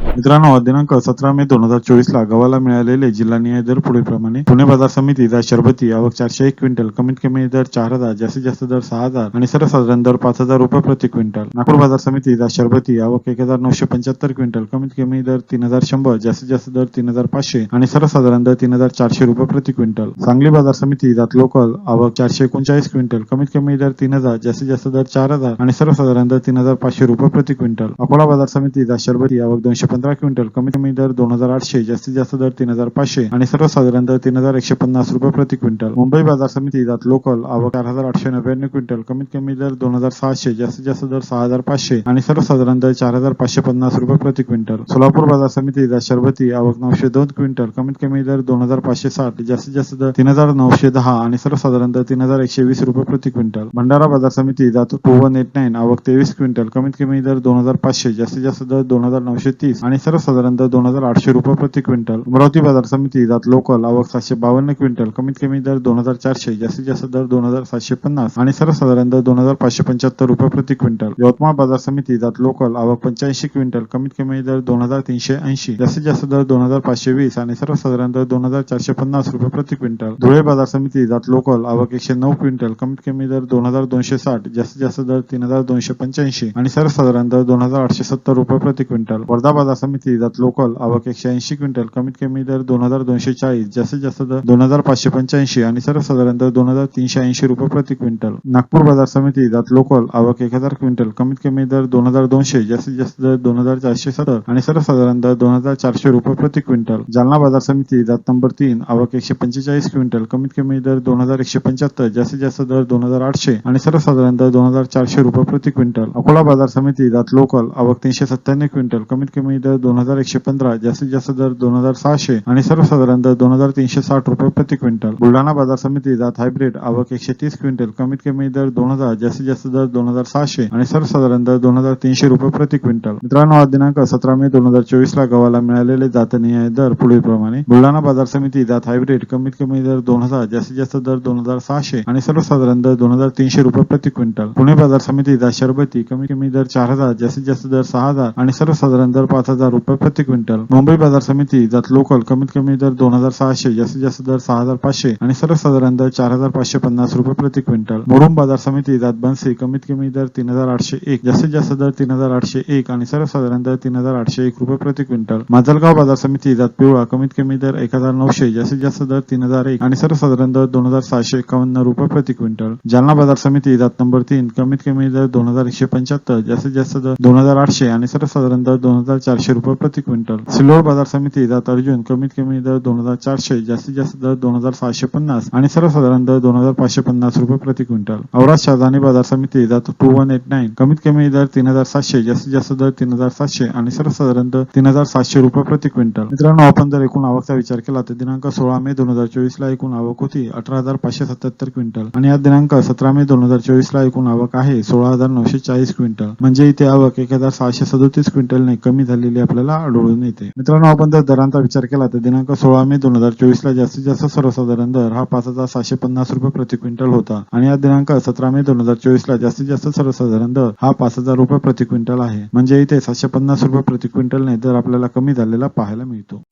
मित्रांनो दिनांक सतरा मे दोन हजार चोवीस ला गव्हाला मिळालेले जिल्हानिहाय दर पुढीलप्रमाणे पुणे बाजार समिती दर शरबती आवक चारशे एक क्विंटल कमीत कमी दर चार हजार जास्तीत जास्त दर सहा हजार आणि सर्वसाधारण दर पाच हजार रुपये प्रति क्विंटल. नागपूर बाजार समिती दर शरबती आवक एक हजार नऊशे पंच्याहत्तर क्विंटल कमीत कमी दर तीन हजार शंभर जास्तीत जास्त दर तीन हजार पाचशे आणि सर्वसाधारण दर तीन हजार चारशे रुपये प्रति क्विंटल. सांगली बाजार समिती दात लोकल आवक चारशे एकोणचाळीस क्विंटल कमीत कमी दर तीन हजार जास्तीत जास्त दर चार हजार आणि सर्वसाधारण दर तीन हजार पाचशे रुपये प्रति क्विंटल. अकोला बाजार समिती दर शरबती आवक दोनशे पंधरा क्विंटल. कमीत कमी दर दोन हजार आठशे जास्तीत जास्त दर तीन हजार पाचशे आणि सर्वसाधारण दर तीन हजार एकशे पन्नास रुपये प्रति क्विंटल. मुंबई बाजार समिती जात लोकल आवक चार हजार आठशे नव्याण्णव क्विंटल. कमीत कमी दर दोन हजार सहाशे जास्तीत जास्त दर सहा हजार पाचशे आणि सर्वसाधारण दर चार हजार पाचशे पन्नास रुपये प्रति क्विंटल. सोलापूर बाजार समिती जात शरबती आवक नऊशे दोन क्विंटल. कमीत कमी दर दोन हजार पाचशे साठ जास्तीत जास्त दर तीन हजार नऊशे दहा आणि सर्वसाधारण दर तीन हजार एकशे वीस रुपये प्रति क्विंटल. भंडारा बाजार समिती जात टू वन एट नाईन आवक तेवीस क्विंटल. कमीत कमी दर दोन हजार पाचशे जास्तीत जास्त दर दोन हजार नऊशे तीस आणि सर्वसाधारण दर दोन हजार आठशे रुपये प्रति क्विंटल. अमरावती बाजार समिती दात लोकल आवक सातशे बावन्न क्विंटल. कमीत कमी दर दोन हजार चारशे जास्तीत जास्त दर दोन हजार सातशे पन्नास आणि सर्वसाधारण दर दोन हजार पाचशे पंच्याहत्तर रुपये प्रति क्विंटल. यवतमाळ बाजार समिती दात लोकल आवक पंच्याऐंशी क्विंटल. कमीत कमी दर दोन हजार तीनशे ऐंशी जास्तीत जास्त दर दोन हजार पाचशे वीस आणि सर्वसाधारण दर दोन हजार चारशे पन्नास रुपये प्रति क्विंटल. धुळे बाजार समिती दात लोकल आवक एकशे नऊ क्विंटल. कमीत कमी दर दोन हजार दोनशे साठ जास्तीत जास्त दर तीन हजार दोनशे पंच्याऐंशी आणि सर्वसाधारण दर दोन हजार आठशे सत्तर रुपये प्रति क्विंटल. वर्धा बाजार समिती दात लोकल आवक एकशे ऐंशी क्विंटल कमीत कमी दर दोन हजार दोनशे चाळीस जास्तीत जास्त दर दोन हजार पाचशे पंच्याऐंशी आणि सर्वसाधारण दर दोन हजार तीनशे ऐंशी रुपये प्रति क्विंटल. नागपूर बाजार समिती जात लोकल आवक एक हजार क्विंटल कमीत कमी दर दोन हजार दोनशे जास्तीत जास्त दर दोन हजार चारशे सत्तर आणि सर्वसाधारण दर दोन हजार चारशे रुपये प्रति क्विंटल. जालना बाजार समिती जात नंबर तीन आवक एकशे पंचेचाळीस क्विंटल कमीत कमी दर दोन हजार एकशे पंच्याहत्तर जास्तीत जास्त दर दोन हजार आठशे आणि सर्वसाधारण दर दोन हजार चारशे रुपये प्रति क्विंटल. अकोला बाजार समिती जात लोकल आवक तीनशे सत्त्याण्णव क्विंटल कमीत कमी दर दोन हजार एकशे पंधरा जास्तीत जास्त दर दोन हजार सहाशे आणि सर्वसाधारण दर दोन हजार तीनशे साठ रुपये प्रति क्विंटल. बुलढाणा बाजार समिती जात हायब्रिड आवक एकशे तीस क्विंटल कमीत कमी दर दोन हजार जास्तीत जास्त दर दोन हजार सहाशे आणि सर्वसाधारण दर दोन हजार तीनशे रुपये प्रति क्विंटल. मित्रांनो आज दिनांक सतरा मे दोन हजार चोवीस ला गव्हाला मिळालेले जातनीय दर पुढील प्रमाणे बुलढाणा बाजार समिती जात हायब्रिड कमीत कमी दर दोन हजार जास्तीत जास्त दर दोन हजार सहाशे आणि सर्वसाधारण दर दोन हजार तीनशे रुपये प्रति क्विंटल. पुणे बाजार समिती जात शरबती कमीत कमी दर चार हजार जास्तीत जास्त दर सहा हजार आणि सर्वसाधारण दर पाच पाच हजार रुपये प्रति क्विंटल. मुंबई बाजार समिती जात लोकल कमीत कमी दर दोन हजार सहाशे जास्तीत जास्त दर सहा हजार पाचशे आणि सर्वसाधारण दर चार हजार पाचशे पन्नास रुपये प्रति क्विंटल. मुरुम बाजार समिती जात बनसे कमीत कमी दर तीन हजार आठशे एक जास्तीत जास्त दर तीन हजार आठशे एक आणि सर्वसाधारण दर तीन हजार आठशे एक रुपये प्रति क्विंटल. माजलगाव बाजार समिती जात पिवळा कमीत कमी दर एक हजार नऊशे जास्तीत जास्त दर तीन हजार एक आणि सर्वसाधारण दर दोन हजार सहाशे एकावन्न रुपये प्रति क्विंटल. जालना बाजार समिती जात नंबर तीन कमीत कमी दर दोन हजार एकशे पंच्याहत्तर जास्तीत जास्त दर दोन हजार आठशे आणि सर्वसाधारण दर दोन हजार चारशे रुपये प्रति क्विंटल. सिल्लोड बाजार समिती दात अर्जुन कमीत कमी दर दोन हजार चारशे जास्तीत जास्त दर दोन हजार सहाशे पन्नास आणि सर्वसाधारण दर दोन हजार पाचशे पन्नास रुपये प्रति क्विंटल. औराद शाहजानी बाजार समिती दात टू वन एट नाईन कमीत कमी दर तीन हजार सातशे जास्तीत जास्त दर तीन हजार सातशे आणि सर्वसाधारण दर तीन हजार सातशे रुपये प्रति क्विंटल. मित्रांनो आपण जर एकूण आवकचा विचार केला तर दिनांक सोळा मे दोन हजार चोवीस ला एकूण आवक होती अठरा हजार पाचशे सत्याहत्तर क्विंटल आणि या दिनांक सतरा मे दोन हजार चोवीस ला एकूण आवक आहे सोळा हजार नऊशे चाळीस क्विंटल. म्हणजे इथे आवक एक हजार सहाशे सदोतीस क्विंटलने कमी झालेली आपल्याला आढळून येते. मित्रांनो आपण जर दरांचा विचार केला तर दिनांक सोळा मे दोन हजार चोवीस ला जास्तीत जास्त सर्वसाधारण दर हा पाच हजार सहाशे पन्नास रुपये प्रति क्विंटल होता. आणि या दिनांक सतरा मे दोन हजार चोवीस ला जास्तीत जास्त सर्वसाधारण दर हा पाच हजार रुपये प्रति क्विंटल आहे. म्हणजे इथे सातशे पन्नास रुपये प्रति क्विंटलने दर आपल्याला कमी झालेला पाहायला मिळतो.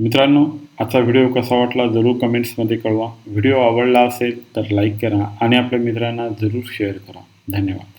मित्रांनो आजचा व्हिडिओ कसा वाटला जरूर कमेंट्समध्ये कळवा. व्हिडिओ आवडला असेल तर लाईक करा आणि आपल्या मित्रांना जरूर शेअर करा. धन्यवाद.